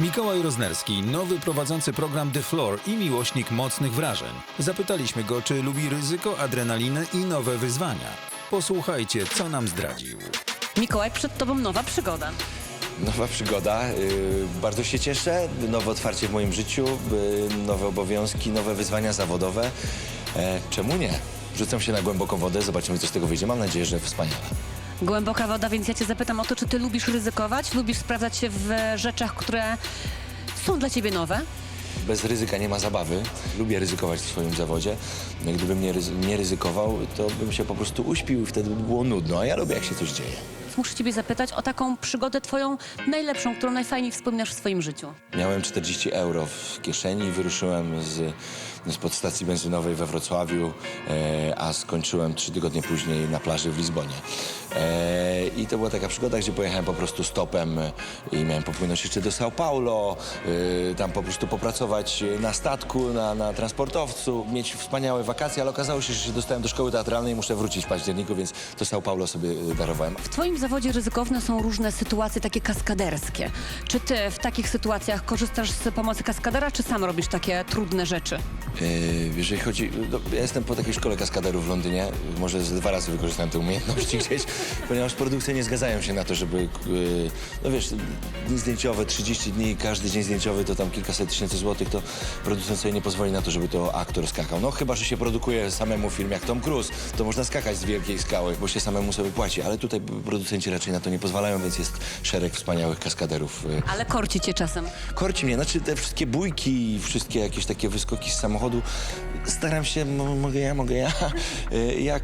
Mikołaj Roznerski, nowy prowadzący program The Floor i miłośnik mocnych wrażeń. Zapytaliśmy go, czy lubi ryzyko, adrenalinę i nowe wyzwania. Posłuchajcie, co nam zdradził. Mikołaj, przed tobą nowa przygoda. Nowa przygoda, yy, bardzo się cieszę, nowe otwarcie w moim życiu, yy, nowe obowiązki, nowe wyzwania zawodowe. E, czemu nie? Rzucam się na głęboką wodę, zobaczymy co z tego wyjdzie. Mam nadzieję, że wspaniale. Głęboka woda, więc ja cię zapytam o to, czy ty lubisz ryzykować? Lubisz sprawdzać się w rzeczach, które są dla ciebie nowe? Bez ryzyka nie ma zabawy. Lubię ryzykować w swoim zawodzie. No, Gdybym nie, nie ryzykował, to bym się po prostu uśpił i wtedy by było nudno, a ja lubię jak się coś dzieje. Muszę ciebie zapytać o taką przygodę twoją najlepszą, którą najfajniej wspominasz w swoim życiu. Miałem 40 euro w kieszeni i wyruszyłem z, z podstacji benzynowej we Wrocławiu, e, a skończyłem trzy tygodnie później na plaży w Lizbonie. E, I to była taka przygoda, gdzie pojechałem po prostu stopem e, i miałem popłynąć jeszcze do São Paulo, e, tam po prostu popracować na statku, na, na transportowcu, mieć wspaniałe wakacje, ale okazało się, że się dostałem do szkoły teatralnej i muszę wrócić w październiku, więc to São Paulo sobie e, darowałem. W twoim zawodzie ryzykowne są różne sytuacje takie kaskaderskie. Czy ty w takich sytuacjach korzystasz z pomocy kaskadera, czy sam robisz takie trudne rzeczy? Yy, Jeżeli chodzi, no, ja jestem po takiej szkole kaskaderów w Londynie, może z dwa razy wykorzystałem te umiejętności gdzieś, ponieważ produkcje nie zgadzają się na to, żeby, yy, no wiesz, dni zdjęciowe, 30 dni, każdy dzień zdjęciowy to tam kilkaset tysięcy złotych, to producent sobie nie pozwoli na to, żeby to aktor skakał. No chyba, że się produkuje samemu film jak Tom Cruise, to można skakać z wielkiej skały, bo się samemu sobie płaci, ale tutaj producenci raczej na to nie pozwalają, więc jest szereg wspaniałych kaskaderów. yy, Ale korci cię czasem. Korci mnie, znaczy te wszystkie bójki, wszystkie jakieś takie wyskoki z samochodu. Staram się, mo- mogę ja, mogę ja. Y, Jak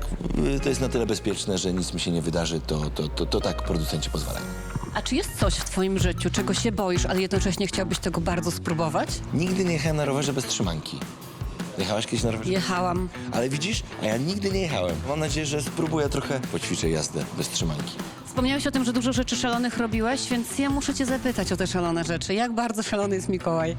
y, to jest na tyle bezpieczne, że nic mi się nie wydarzy, to, to, to, to tak producenci pozwalają. A czy jest coś w twoim życiu, czego się boisz, ale jednocześnie chciałbyś tego bardzo spróbować? Nigdy nie jechałem na rowerze bez trzymanki. Jechałaś kiedyś na rowerze? Jechałam. Ale widzisz, a ja nigdy nie jechałem. Mam nadzieję, że spróbuję trochę, poćwiczę jazdę bez trzymanki. Wspomniałeś o tym, że dużo rzeczy szalonych robiłeś, więc ja muszę cię zapytać o te szalone rzeczy. Jak bardzo szalony jest Mikołaj?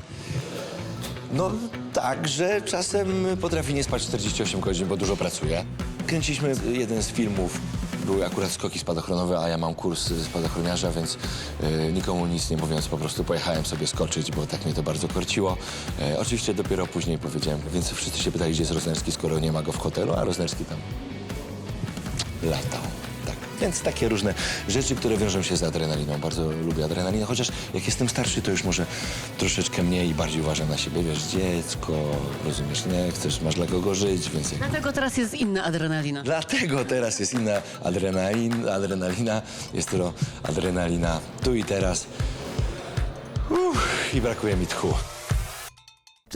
No tak, że czasem potrafi nie spać 48 godzin, bo dużo pracuje. Kręciliśmy jeden z filmów, były akurat skoki spadochronowe, a ja mam kurs spadochroniarza, więc e, nikomu nic nie mówiąc, po prostu pojechałem sobie skoczyć, bo tak mnie to bardzo korciło. E, oczywiście dopiero później powiedziałem, więc wszyscy się pytali, gdzie jest Roznerski, skoro nie ma go w hotelu, a Roznerski tam latał. Więc takie różne rzeczy, które wiążą się z adrenaliną. Bardzo lubię adrenalinę, chociaż jak jestem starszy, to już może troszeczkę mniej i bardziej uważam na siebie. Wiesz, dziecko, rozumiesz, nie chcesz, masz dla kogo żyć, więc... jak- Dlatego teraz jest inna adrenalina. Dlatego teraz jest inna adrenalin, adrenalina. Jest to adrenalina tu i teraz. Uff, I brakuje mi tchu.